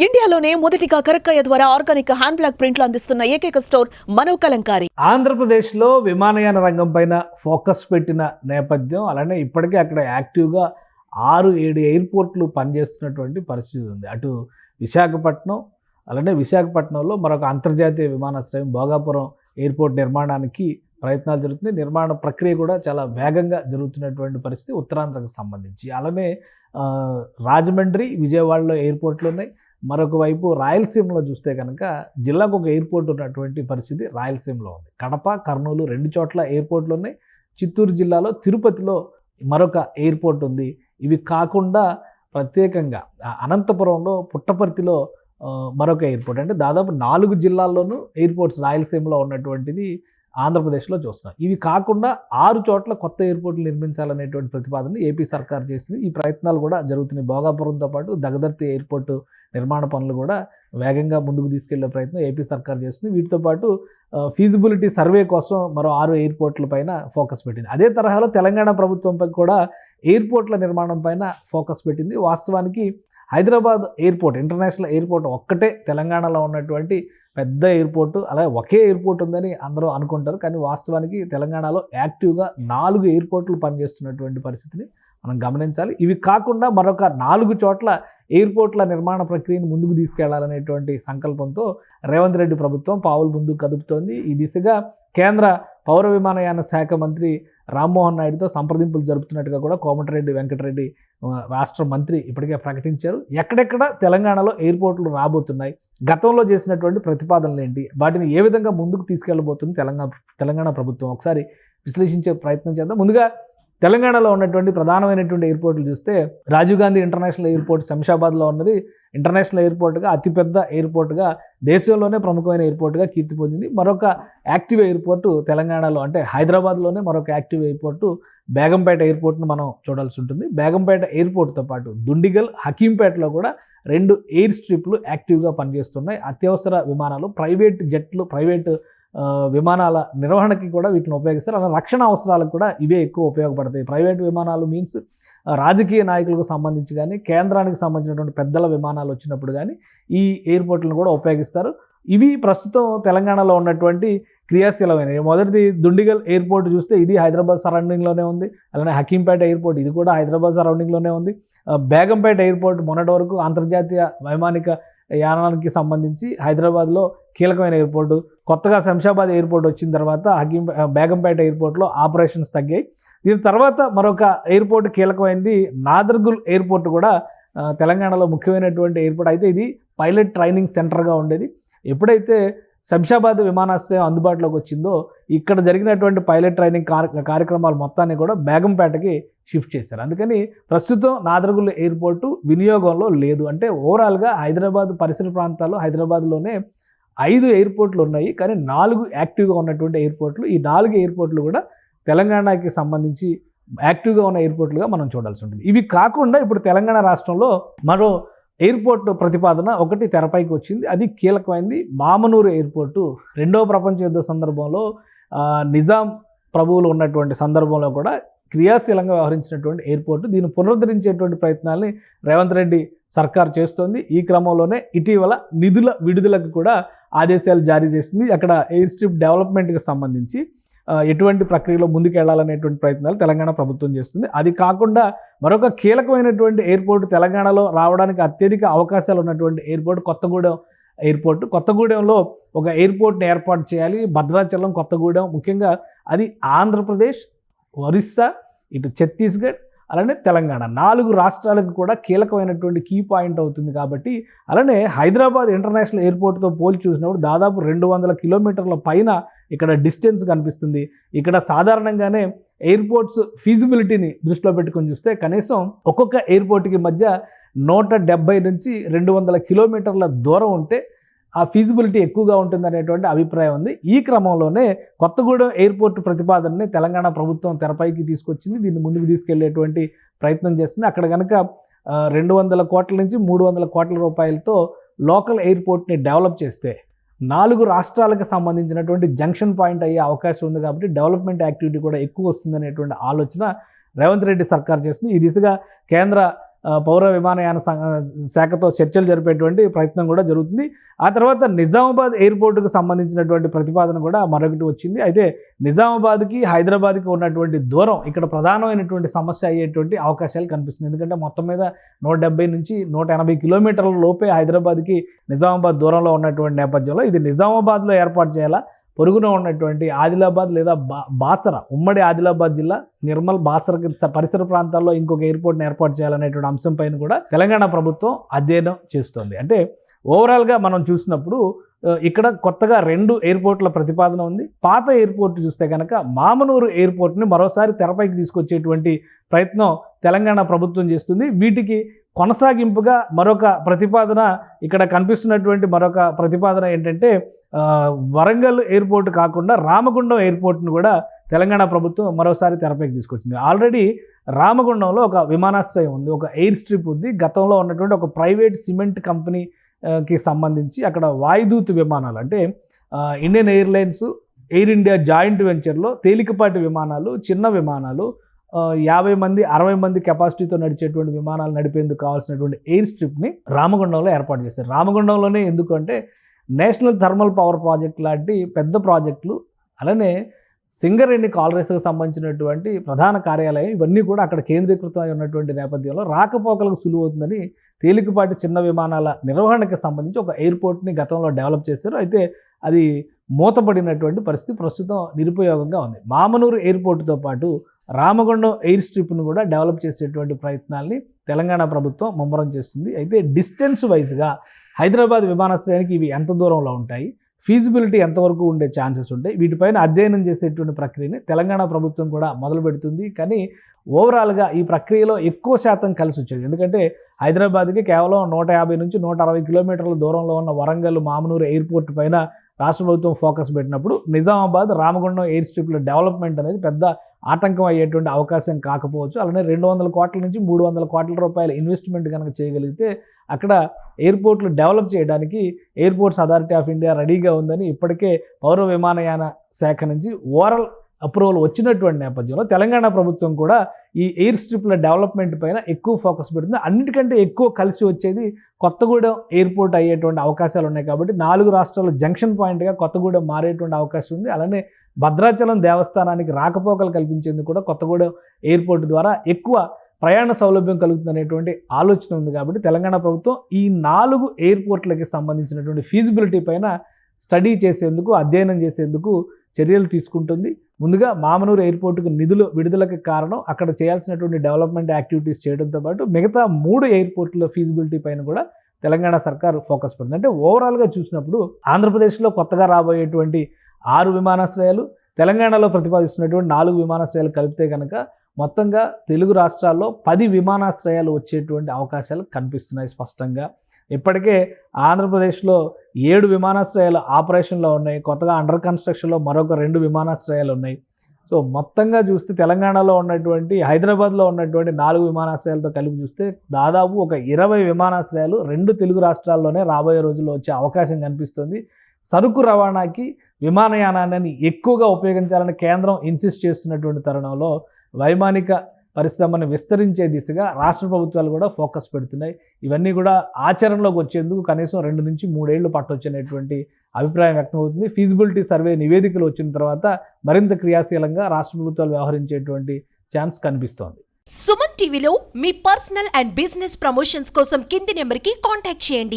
ఇండియాలోనే మొదటిగా కరక్కయ్య ద్వారా ఆర్గానిక్ హ్యాండ్ బ్లాక్ ప్రింట్లు అందిస్తున్న ఏకైక స్టోర్ మనో కలంకారి. ఆంధ్రప్రదేశ్లో విమానయాన రంగం పైన ఫోకస్ పెట్టిన నేపథ్యం అలానే ఇప్పటికే అక్కడ యాక్టివ్గా ఆరు ఏడు ఎయిర్పోర్ట్లు పనిచేస్తున్నటువంటి పరిస్థితి ఉంది. అటు విశాఖపట్నం అలానే విశాఖపట్నంలో మరొక అంతర్జాతీయ విమానాశ్రయం భోగాపురం ఎయిర్పోర్ట్ నిర్మాణానికి ప్రయత్నాలు జరుగుతున్నాయి. నిర్మాణ ప్రక్రియ కూడా చాలా వేగంగా జరుగుతున్నటువంటి పరిస్థితి ఉత్తరాంధ్రకు సంబంధించి. అలానే రాజమండ్రి విజయవాడలో ఎయిర్పోర్ట్లు ఉన్నాయి. మరొక వైపు రాయలసీమలో చూస్తే కనుక జిల్లాకు ఒక ఎయిర్పోర్ట్ ఉన్నటువంటి పరిస్థితి రాయలసీమలో ఉంది. కడప కర్నూలు రెండు చోట్ల ఎయిర్పోర్ట్లు ఉన్నాయి. చిత్తూరు జిల్లాలో తిరుపతిలో మరొక ఎయిర్పోర్ట్ ఉంది. ఇవి కాకుండా ప్రత్యేకంగా అనంతపురంలో పుట్టపర్తిలో మరొక ఎయిర్పోర్ట్. అంటే దాదాపు నాలుగు జిల్లాల్లోనూ ఎయిర్పోర్ట్స్ రాయలసీమలో ఉన్నటువంటిది ఆంధ్రప్రదేశ్లో చూస్తున్నాం. ఇవి కాకుండా ఆరు చోట్ల కొత్త ఎయిర్పోర్ట్లు నిర్మించాలనేటువంటి ప్రతిపాదన ఏపీ సర్కార్ చేసింది. ఈ ప్రయత్నాలు కూడా జరుగుతున్నాయి. భోగాపురంతో పాటు దగదర్తి ఎయిర్పోర్టు నిర్మాణ పనులు కూడా వేగంగా ముందుకు తీసుకెళ్ళే ప్రయత్నం ఏపీ సర్కార్ చేస్తుంది. వీటితో పాటు ఫీజిబిలిటీ సర్వే కోసం మరో ఆరు ఎయిర్పోర్ట్ల పైన ఫోకస్ పెట్టింది. అదే తరహాలో తెలంగాణ ప్రభుత్వంపై కూడా ఎయిర్పోర్ట్ల నిర్మాణం పైన ఫోకస్ పెట్టింది. వాస్తవానికి హైదరాబాద్ ఎయిర్పోర్ట్ ఇంటర్నేషనల్ ఎయిర్పోర్ట్ ఒక్కటే తెలంగాణలో ఉన్నటువంటి పెద్ద ఎయిర్పోర్టు అలాగే ఒకే ఎయిర్పోర్ట్ ఉందని అందరూ అనుకుంటారు. కానీ వాస్తవానికి తెలంగాణలో యాక్టివ్గా నాలుగు ఎయిర్పోర్ట్లు పనిచేస్తున్నటువంటి పరిస్థితిని మనం గమనించాలి. ఇవి కాకుండా మరొక నాలుగు చోట్ల ఎయిర్పోర్ట్ల నిర్మాణ ప్రక్రియను ముందుకు తీసుకెళ్ళాలనేటువంటి సంకల్పంతో రేవంత్ రెడ్డి ప్రభుత్వం పావులు ముందుకు కదుపుతోంది. ఈ దిశగా కేంద్ర పౌర విమానయాన శాఖ మంత్రి రామ్మోహన్ నాయుడుతో సంప్రదింపులు జరుపుతున్నట్టుగా కూడా కోమటిరెడ్డి వెంకటరెడ్డి రాష్ట్ర మంత్రి ఇప్పటికే ప్రకటించారు. ఎక్కడెక్కడ తెలంగాణలో ఎయిర్పోర్ట్లు రాబోతున్నాయి గతంలో చేసినటువంటి ప్రతిపాదనలు ఏంటి వాటిని ఏ విధంగా ముందుకు తీసుకెళ్ళబోతుంది తెలంగాణ తెలంగాణ ప్రభుత్వం? ఒకసారి విశ్లేషించే ప్రయత్నం చేద్దాం. ముందుగా తెలంగాణలో ఉన్నటువంటి ప్రధానమైనటువంటి ఎయిర్పోర్ట్లు చూస్తే రాజీవ్ గాంధీ ఇంటర్నేషనల్ ఎయిర్పోర్ట్ శంషాబాద్లో ఉన్నది. ఇంటర్నేషనల్ ఎయిర్పోర్ట్గా అతిపెద్ద ఎయిర్పోర్ట్గా దేశంలోనే ప్రముఖమైన ఎయిర్పోర్ట్గా కీర్తి పొందింది. మరొక యాక్టివ్ ఎయిర్పోర్టు తెలంగాణలో అంటే హైదరాబాద్లోనే మరొక యాక్టివ్ ఎయిర్పోర్టు బేగంపేట ఎయిర్పోర్ట్ను మనం చూడాల్సి ఉంటుంది. బేగంపేట ఎయిర్పోర్ట్తో పాటు దుండిగల్ హకీంపేటలో కూడా రెండు ఎయిర్ స్ట్రిప్లు యాక్టివ్గా పనిచేస్తున్నాయి. అత్యవసర విమానాలు ప్రైవేట్ జట్లు ప్రైవేట్ విమానాల నిర్వహణకి కూడా వీటిని ఉపయోగిస్తారు. అలా రక్షణ అవసరాలకు కూడా ఇవే ఎక్కువ ఉపయోగపడతాయి. ప్రైవేట్ విమానాలు మీన్స్ రాజకీయ నాయకులకు సంబంధించి కానీ కేంద్రానికి సంబంధించినటువంటి పెద్దల విమానాలు వచ్చినప్పుడు కానీ ఈ ఎయిర్పోర్ట్లను కూడా ఉపయోగిస్తారు. ఇవి ప్రస్తుతం తెలంగాణలో ఉన్నటువంటి క్రియాశీలమైనవి. మొదటిది దుండిగల్ ఎయిర్పోర్ట్ చూస్తే ఇది హైదరాబాద్ సరౌండింగ్లోనే ఉంది. అలానే హకీంపేట ఎయిర్పోర్ట్ ఇది కూడా హైదరాబాద్ సరౌండింగ్లోనే ఉంది. బేగంపేట ఎయిర్పోర్ట్ మొన్నటి వరకు అంతర్జాతీయ వైమానిక యానానికి సంబంధించి హైదరాబాద్లో కీలకమైన ఎయిర్పోర్టు కొత్తగా శంషాబాద్ ఎయిర్పోర్ట్ వచ్చిన తర్వాత హకీం బేగంపేట ఎయిర్పోర్ట్లో ఆపరేషన్స్ తగ్గాయి. దీని తర్వాత మరొక ఎయిర్పోర్ట్ కీలకమైనది నాదర్గుల్ ఎయిర్పోర్ట్ కూడా తెలంగాణలో ముఖ్యమైనటువంటి ఎయిర్పోర్ట్. అయితే ఇది పైలట్ ట్రైనింగ్ సెంటర్గా ఉండేది. ఎప్పుడైతే శంషాబాద్ విమానాశ్రయం అందుబాటులోకి వచ్చిందో ఇక్కడ జరిగినటువంటి పైలట్ ట్రైనింగ్ కార్యక్రమాలు మొత్తాన్ని కూడా బేగంపేటకి షిఫ్ట్ చేశారు. అందుకని ప్రస్తుతం నాదర్గుల్ ఎయిర్పోర్టు వినియోగంలో లేదు. అంటే ఓవరాల్గా హైదరాబాద్ పరిసర ప్రాంతాల్లో హైదరాబాద్లోనే ఐదు ఎయిర్పోర్ట్లు ఉన్నాయి కానీ నాలుగు యాక్టివ్గా ఉన్నటువంటి ఎయిర్పోర్ట్లు. ఈ నాలుగు ఎయిర్పోర్ట్లు కూడా తెలంగాణకి సంబంధించి యాక్టివ్గా ఉన్న ఎయిర్పోర్ట్లుగా మనం చూడాల్సి ఉంటుంది. ఇవి కాకుండా ఇప్పుడు తెలంగాణ రాష్ట్రంలో మరో ఎయిర్పోర్ట్ ప్రతిపాదన ఒకటి తెరపైకి వచ్చింది. అది కీలకమైంది. మామనూరు ఎయిర్పోర్టు రెండవ ప్రపంచ యుద్ధ సందర్భంలో నిజాం ప్రభువులు ఉన్నటువంటి సందర్భంలో కూడా క్రియాశీలంగా వ్యవహరించినటువంటి ఎయిర్పోర్టు దీన్ని పునరుద్ధరించేటువంటి ప్రయత్నాల్ని రేవంత్ రెడ్డి సర్కార్ చేస్తోంది. ఈ క్రమంలోనే ఇటీవల నిధుల విడుదలకు కూడా ఆదేశాలు జారీ చేసింది. అక్కడ ఎయిర్ స్ట్రిప్ డెవలప్మెంట్కి సంబంధించి ఎటువంటి ప్రక్రియలో ముందుకెళ్ళాలనేటువంటి ప్రయత్నాలు తెలంగాణ ప్రభుత్వం చేస్తుంది. అది కాకుండా మరొక కీలకమైనటువంటి ఎయిర్పోర్ట్ తెలంగాణలో రావడానికి అత్యధిక అవకాశాలు ఉన్నటువంటి ఎయిర్పోర్ట్ కొత్తగూడెం ఎయిర్పోర్ట్. కొత్తగూడెంలో ఒక ఎయిర్పోర్ట్ని ఏర్పాటు చేయాలి. భద్రాచలం కొత్తగూడెం ముఖ్యంగా అది ఆంధ్రప్రదేశ్ ఒరిస్సా ఇటు ఛత్తీస్గఢ్ అలానే తెలంగాణ. నాలుగు రాష్ట్రాలకు కూడా కీలకమైనటువంటి కీ పాయింట్ అవుతుంది కాబట్టి అలానే హైదరాబాద్ ఇంటర్నేషనల్ ఎయిర్పోర్ట్తో పోల్చి చూసినప్పుడు దాదాపు రెండు వందల కిలోమీటర్ల పైన ఇక్కడ డిస్టెన్స్ కనిపిస్తుంది. ఇక్కడ సాధారణంగానే ఎయిర్పోర్ట్స్ ఫీజిబిలిటీని దృష్టిలో పెట్టుకొని చూస్తే కనీసం ఒక్కొక్క ఎయిర్పోర్ట్కి మధ్య నూట డెబ్బై నుంచి రెండు వందల కిలోమీటర్ల దూరం ఉంటే ఆ ఫీజిబిలిటీ ఎక్కువగా ఉంటుంది అనేటువంటి అభిప్రాయం ఉంది. ఈ క్రమంలోనే కొత్తగూడెం ఎయిర్పోర్ట్ ప్రతిపాదనని తెలంగాణ ప్రభుత్వం తెరపైకి తీసుకొచ్చింది. దీన్ని ముందుకు తీసుకెళ్ళేటువంటి ప్రయత్నం చేస్తుంది. అక్కడ కనుక రెండు వందల కోట్ల నుంచి మూడు వందల కోట్ల రూపాయలతో లోకల్ ఎయిర్పోర్ట్ని డెవలప్ చేస్తే నాలుగు రాష్ట్రాలకు సంబంధించినటువంటి జంక్షన్ పాయింట్ అయ్యే అవకాశం ఉంది కాబట్టి డెవలప్మెంట్ యాక్టివిటీ కూడా ఎక్కువ వస్తుందనేటువంటి ఆలోచన రేవంత్ రెడ్డి సర్కార్ చేస్తుంది. ఈ దిశగా కేంద్ర పౌర విమానయాన శాఖతో చర్చలు జరిపేటువంటి ప్రయత్నం కూడా జరుగుతుంది. ఆ తర్వాత నిజామాబాద్ ఎయిర్పోర్టుకు సంబంధించినటువంటి ప్రతిపాదన కూడా మరొకటి వచ్చింది. అయితే నిజామాబాద్కి హైదరాబాద్కి ఉన్నటువంటి దూరం ఇక్కడ ప్రధానమైనటువంటి సమస్య అయ్యేటువంటి అవకాశాలు కనిపిస్తుంది ఎందుకంటే మొత్తం మీద నూట డెబ్బై నుంచి నూట ఎనభై కిలోమీటర్ల లోపే హైదరాబాద్కి నిజామాబాద్ దూరంలో ఉన్నటువంటి నేపథ్యంలో ఇది నిజామాబాద్లో ఏర్పాటు చేయాలా? పొరుగున ఉన్నటువంటి ఆదిలాబాద్ లేదా బా బాసర ఉమ్మడి ఆదిలాబాద్ జిల్లా నిర్మల్ బాసరకి స- పరిసర ప్రాంతాల్లో ఇంకొక ఎయిర్పోర్ట్ని ఏర్పాటు చేయాలనేటువంటి అంశం పైన కూడా తెలంగాణ ప్రభుత్వం అధ్యయనం చేస్తోంది. అంటే ఓవరాల్గా మనం చూసినప్పుడు ఇక్కడ కొత్తగా రెండు ఎయిర్పోర్ట్ల ప్రతిపాదన ఉంది. పాత ఎయిర్పోర్ట్ చూస్తే కనుక మామనూరు ఎయిర్పోర్ట్ని మరోసారి తెరపైకి తీసుకొచ్చేటువంటి ప్రయత్నం తెలంగాణ ప్రభుత్వం చేస్తుంది. వీటికి కొనసాగింపుగా మరొక ప్రతిపాదన ఇక్కడ కనిపిస్తున్నటువంటి మరొక ప్రతిపాదన ఏంటంటే వరంగల్ ఎయిర్పోర్ట్ కాకుండా రామగుండం ఎయిర్పోర్ట్ను కూడా తెలంగాణ ప్రభుత్వం మరోసారి తెరపైకి తీసుకొచ్చింది. ఆల్రెడీ రామగుండంలో ఒక విమానాశ్రయం ఉంది ఒక ఎయిర్ స్ట్రిప్ ఉంది. గతంలో ఉన్నటువంటి ఒక ప్రైవేట్ సిమెంట్ కంపెనీకి సంబంధించి అక్కడ వాయుదూత్ విమానాలు అంటే Indian airlines air India joint వెంచర్లో తేలికపాటి విమానాలు చిన్న విమానాలు యాభై మంది అరవై మంది కెపాసిటీతో నడిచేటువంటి విమానాలు నడిపేందుకు కావాల్సినటువంటి ఎయిర్ స్ట్రిప్ని రామగుండంలో ఏర్పాటు చేశారు. రామగుండంలోనే ఎందుకంటే నేషనల్ థర్మల్ పవర్ ప్రాజెక్ట్ లాంటి పెద్ద ప్రాజెక్టులు అలానే సింగరేణి కాలరేస్కి సంబంధించినటువంటి ప్రధాన కార్యాలయం ఇవన్నీ కూడా అక్కడ కేంద్రీకృతమై ఉన్నటువంటి నేపథ్యంలో రాకపోకలకు సులువు అవుతుందని తేలికపాటి చిన్న విమానాల నిర్వహణకి సంబంధించి ఒక ఎయిర్పోర్ట్ని గతంలో డెవలప్ చేశారు. అయితే అది మూతపడినటువంటి పరిస్థితి ప్రస్తుతం నిరుపయోగంగా ఉంది. మామనూరు ఎయిర్పోర్టుతో పాటు రామగుండం ఎయిర్ స్ట్రిప్ను కూడా డెవలప్ చేసేటువంటి ప్రయత్నాల్ని తెలంగాణ ప్రభుత్వం ముమ్మరం చేస్తుంది. అయితే డిస్టెన్స్ వైజ్గా హైదరాబాద్ విమానాశ్రయానికి ఇవి ఎంత దూరంలో ఉంటాయి? ఫీజిబిలిటీ ఎంతవరకు ఉండే ఛాన్సెస్ ఉంటాయి? వీటిపైన అధ్యయనం చేసేటువంటి ప్రక్రియని తెలంగాణ ప్రభుత్వం కూడా మొదలు పెడుతుంది. కానీ ఓవరాల్గా ఈ ప్రక్రియలో ఎక్కువ శాతం కలిసి వచ్చేది. ఎందుకంటే హైదరాబాద్కి కేవలం నూట యాభై నుంచి నూట అరవై కిలోమీటర్ల దూరంలో ఉన్న వరంగల్ మామనూరు ఎయిర్పోర్ట్ పైన రాష్ట్ర ప్రభుత్వం ఫోకస్ పెట్టినప్పుడు నిజామాబాద్ రామగుండం ఎయిర్ స్ట్రిప్ల డెవలప్మెంట్ అనేది పెద్ద ఆటంకం అయ్యేటువంటి అవకాశం కాకపోవచ్చు. అలానే రెండు వందల కోట్ల నుంచి మూడు వందల కోట్ల రూపాయల ఇన్వెస్ట్మెంట్ కనుక చేయగలిగితే అక్కడ ఎయిర్పోర్ట్లు డెవలప్ చేయడానికి ఎయిర్పోర్ట్స్ అథారిటీ ఆఫ్ ఇండియా రెడీగా ఉందని ఇప్పటికే పౌర విమానయాన శాఖ నుంచి ఓవరాల్ అప్రూవల్ వచ్చినటువంటి నేపథ్యంలో తెలంగాణ ప్రభుత్వం కూడా ఈ ఎయిర్ స్ట్రిప్ల డెవలప్మెంట్ పైన ఎక్కువ ఫోకస్ పెడుతుంది. అన్నిటికంటే ఎక్కువ కలిసి వచ్చేది కొత్తగూడెం ఎయిర్పోర్ట్ అయ్యేటువంటి అవకాశాలు ఉన్నాయి కాబట్టి నాలుగు రాష్ట్రాల జంక్షన్ పాయింట్గా కొత్తగూడెం మారేటువంటి అవకాశం ఉంది. అలానే భద్రాచలం దేవస్థానానికి రాకపోకలు కల్పించేందుకు కూడా కొత్తగూడెం ఎయిర్పోర్ట్ ద్వారా ఎక్కువ ప్రయాణ సౌలభ్యం కలుగుతుందనేటువంటి ఆలోచన ఉంది కాబట్టి తెలంగాణ ప్రభుత్వం ఈ నాలుగు ఎయిర్పోర్ట్లకి సంబంధించినటువంటి ఫీజిబిలిటీ పైన స్టడీ చేసేందుకు అధ్యయనం చేసేందుకు చర్యలు తీసుకుంటుంది. ముందుగా మామనూరు ఎయిర్పోర్టుకు నిధులు విడుదలకు కారణం అక్కడ చేయాల్సినటువంటి డెవలప్మెంట్ యాక్టివిటీస్ చేయడంతో పాటు మిగతా మూడు ఎయిర్పోర్టుల ఫీజిబిలిటీ పైన కూడా తెలంగాణ సర్కార్ ఫోకస్ పడుతుంది. అంటే ఓవరాల్గా చూసినప్పుడు ఆంధ్రప్రదేశ్లో కొత్తగా రాబోయేటువంటి ఆరు విమానాశ్రయాలు తెలంగాణలో ప్రతిపాదిస్తున్నటువంటి నాలుగు విమానాశ్రయాలు కలిపితే కనుక మొత్తంగా తెలుగు రాష్ట్రాల్లో పది విమానాశ్రయాలు వచ్చేటువంటి అవకాశాలు కనిపిస్తున్నాయి స్పష్టంగా. ఇప్పటికే ఆంధ్రప్రదేశ్లో ఏడు విమానాశ్రయాలు ఆపరేషన్లో ఉన్నాయి. కొత్తగా అండర్ కన్స్ట్రక్షన్లో మరొక రెండు విమానాశ్రయాలు ఉన్నాయి. సో మొత్తంగా చూస్తే తెలంగాణలో ఉన్నటువంటి హైదరాబాద్లో ఉన్నటువంటి నాలుగు విమానాశ్రయాలతో కలిపి చూస్తే దాదాపు ఒక ఇరవై విమానాశ్రయాలు రెండు తెలుగు రాష్ట్రాల్లోనే రాబోయే రోజుల్లో వచ్చే అవకాశం కనిపిస్తుంది. సరుకు రవాణాకి విమానయానాన్ని ఎక్కువగా ఉపయోగించాలని కేంద్రం ఇన్సిస్ట్ చేస్తున్నటువంటి తరుణంలో వైమానిక పరిశ్రమను విస్తరించే దిశగా రాష్ట్ర ప్రభుత్వాలు కూడా ఫోకస్ పెడుతున్నాయి. ఇవన్నీ కూడా ఆచరణలోకి వచ్చేందుకు కనీసం రెండు నుంచి మూడేళ్ళు పట్టొచ్చనేటువంటి అభిప్రాయం వ్యక్తమవుతుంది. ఫీజిబిలిటీ సర్వే నివేదికలు వచ్చిన తర్వాత మరింత క్రియాశీలంగా రాష్ట్ర ప్రభుత్వాలు వ్యవహరించేటువంటి ఛాన్స్ కనిపిస్తోంది. సుమన్ టీవీలో మీ పర్సనల్ అండ్ బిజినెస్ ప్రమోషన్స్ కోసం కింది నెంబర్కి కాంటాక్ట్ చేయండి.